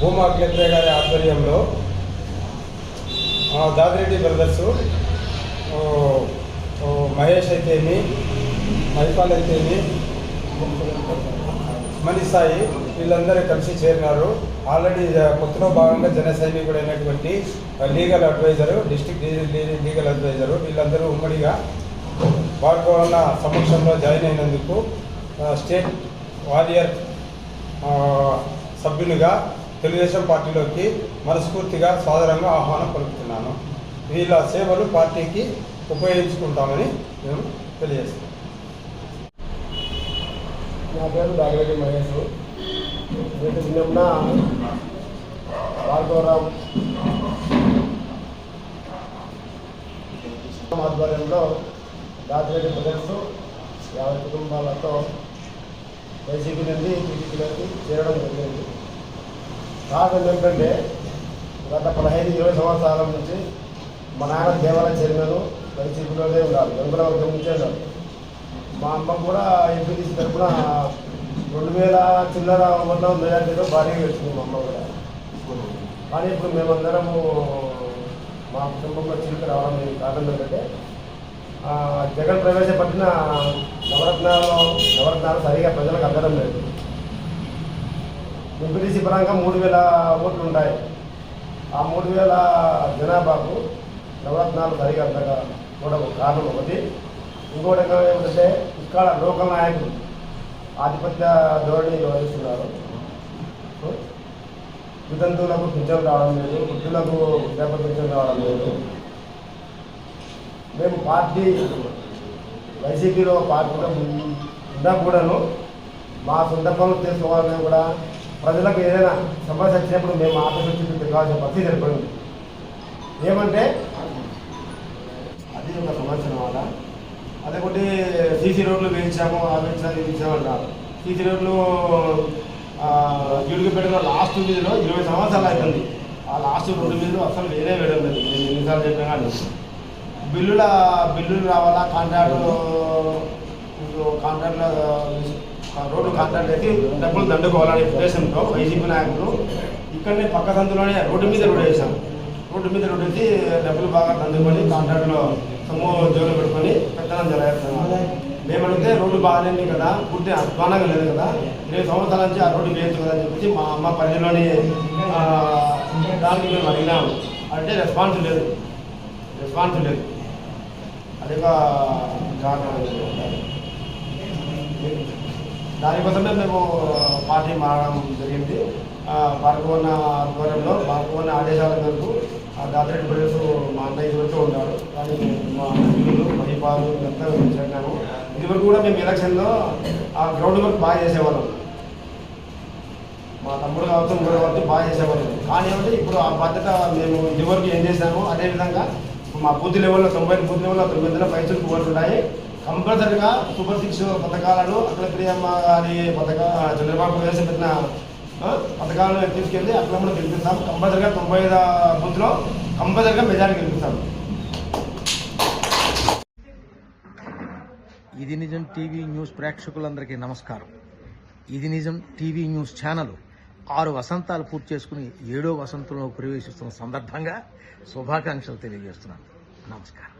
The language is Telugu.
భూమా అఖిలేంద్ర గారి ఆధ్వర్యంలో దాదిరెడ్డి బ్రదర్సు మహేష్ అయితేమి మైపాల్ అయితేమి మణిసాయి వీళ్ళందరూ కలిసి చేరినారు. ఆల్రెడీ కొత్తలో భాగంగా జన సైనికుడైనటువంటి అయినటువంటి legal advisor district legal advisor వీళ్ళందరూ ఉమ్మడిగా భార్గవన్న సమక్షంలో జాయిన్ అయినందుకు స్టేట్ వారియర్ సభ్యులుగా తెలుగుదేశం పార్టీలోకి మనస్ఫూర్తిగా సాధారణంగా ఆహ్వానం పలుకుతున్నాను. వీళ్ళ సేవలు పార్టీకి ఉపయోగించుకుంటామని మేము తెలియజేస్తాం నా పేరు దాగరెడ్డి మహేష్. రేపు చిన్న భార్గవరావు ఆధ్వర్యంలో దాగిరెడ్డి బ్రదర్స్ యాభై కుటుంబాలతో వైసీపీ నుండి టీడీపీలోకి చేరడం జరిగింది. కారణం ఏంటంటే గత పదహైదు ఇరవై సంవత్సరాల నుంచి మా నాన్న దేవాలయ చైర్మన్ వైసీపీలోనే ఉన్నారు. వెంకట వర్గం నుంచే ఉన్నారు మా అమ్మ కూడా ఎంపీటీసీ తరఫున రెండు వేల చిల్లర మొత్తం మెజార్టీలో భారీగా వచ్చింది మా అమ్మ కూడా. కానీ ఇప్పుడు మేమందరము మా కుటుంబంలో చిలుక రావడం కారణం ఏంటంటే జగన్ ప్రవేశపెట్టిన నవరత్నాలు నవరత్నాలు సరిగా ప్రజలకు అందడం లేదు. ఎంపీటీసీ పరంగా మూడు వేల ఓట్లు ఉంటాయి ఆ మూడు వేల జనాభాకు నవరత్నాలు సరిగా అందగా కూడా ఒక కారణం ఒకటి. ఇంకోటి ఏమిటంటే ఇక్కడ లోకల్ నాయకులు ఆధిపత్య ధోరణి వహిస్తున్నారు. వితంతువులకు పింఛన్ రావడం లేదు వృద్ధులకు వృద్ధాప్య పింఛన్ రావడం లేదు. మేము పార్టీ వైసీపీలో పార్టీలో ఉన్నా కూడాను మా సొంత పనులు చేసుకోవాలని కూడా ప్రజలకు ఏదైనా సమస్య వచ్చినప్పుడు మేము ఆఫీస్ వచ్చి కావాల్సిన పరిస్థితి ఏర్పడింది ఏమంటే అది ఒక సమస్య అన్నమాట. అదొకటి సీసీ రోడ్లు వేయించాము అవి వేయించాము అంటారు. సీసీ రోడ్లు గిడుగు పెట్టిన లాస్ట్ వీధిలో ఇరవై సంవత్సరాలు అవుతుంది ఆ లాస్ట్ రెండు వీధులు అసలు వేరే వేయడం లేదు నేను ఎన్నిసార్లు చెప్పినా కానీ. బిల్లుల బిల్లులు రావాలా? కాంట్రాక్ట్ కాంట్రాక్ట్లో రోడ్డు కాంట్రాక్ట్ అయితే డబ్బులు దండుకోవాలనే ఉద్దేశంతో వైసీపీ నాయకులు ఇక్కడనే పక్క సందులోనే రోడ్డు మీద రోడ్డు వేశారు. రోడ్డు మీద రోడ్డు వేసి డబ్బులు బాగా దండుకొని కాంట్రాక్ట్లో సొమ్ము జోలు పెట్టుకొని పెత్తనం మేము అడిగితే రోడ్డు బాగాలేదు కదా పూర్తి అధ్వానంగా లేదు కదా ఇరవై సంవత్సరాల నుంచి ఆ రోడ్డు వేయచ్చు కదా అని చెప్పేసి మా అమ్మ పల్లెలోని దానికి మేము అడిగినాము. అంటే రెస్పాన్స్ లేదు. రెస్పాన్స్ లేదు. అది ఒక కారణం. దానికోసమే మేము పార్టీ మారడం జరిగింది. ఆ, భార్గవన్న ఆధ్వర్యంలో భార్గవన్న ఆదేశాల మేరకు ఆ బ్రదర్స్ మా అన్నయ్య వరకు ఉన్నారు. కానీ మా పిల్లలు మహిపాలు ఇదంతా చేరినాము ఇదివరకు కూడా మేము ఎలక్షన్లో ఆ గ్రౌండ్ వర్క్ బాగా చేసేవాళ్ళం. మా తమ్ముడు కావచ్చు ఇంకోటి కావచ్చు బాగా చేసేవాళ్ళం. కానీ ఏమంటే ఇప్పుడు ఆ బాధ్యత మేము ఇదివరకు ఏం చేసామో అదేవిధంగా మా బూత్ లెవెల్లో తొంభై బూత్ లెవెల్లో తొమ్మిది వందల పైసలు పువ్వులు కంపల్సరిగా సూపర్ సిక్స్ పథకాలను అక్కడ ప్రియమ్మ గారి పథక చంద్రబాబు ప్రవేశపెట్టిన పథకాలను తీసుకెళ్ళి అక్కడ కూడా గెలిపిస్తాం. కంపల్సరిగా తొంభై ఐదు బూత్లో కంపల్సరిగా మెజారిటీ గెలిపిస్తాం ఇది నిజం టీవీ న్యూస్ ప్రేక్షకులందరికీ నమస్కారం. ఇది నిజం టీవీ న్యూస్ ఛానల్. ఆరు వసంతాలు పూర్తి చేసుకుని ఏడో వసంతంలో ప్రవేశిస్తున్న సందర్భంగా శుభాకాంక్షలు తెలియజేస్తున్నాను. నమస్కారం.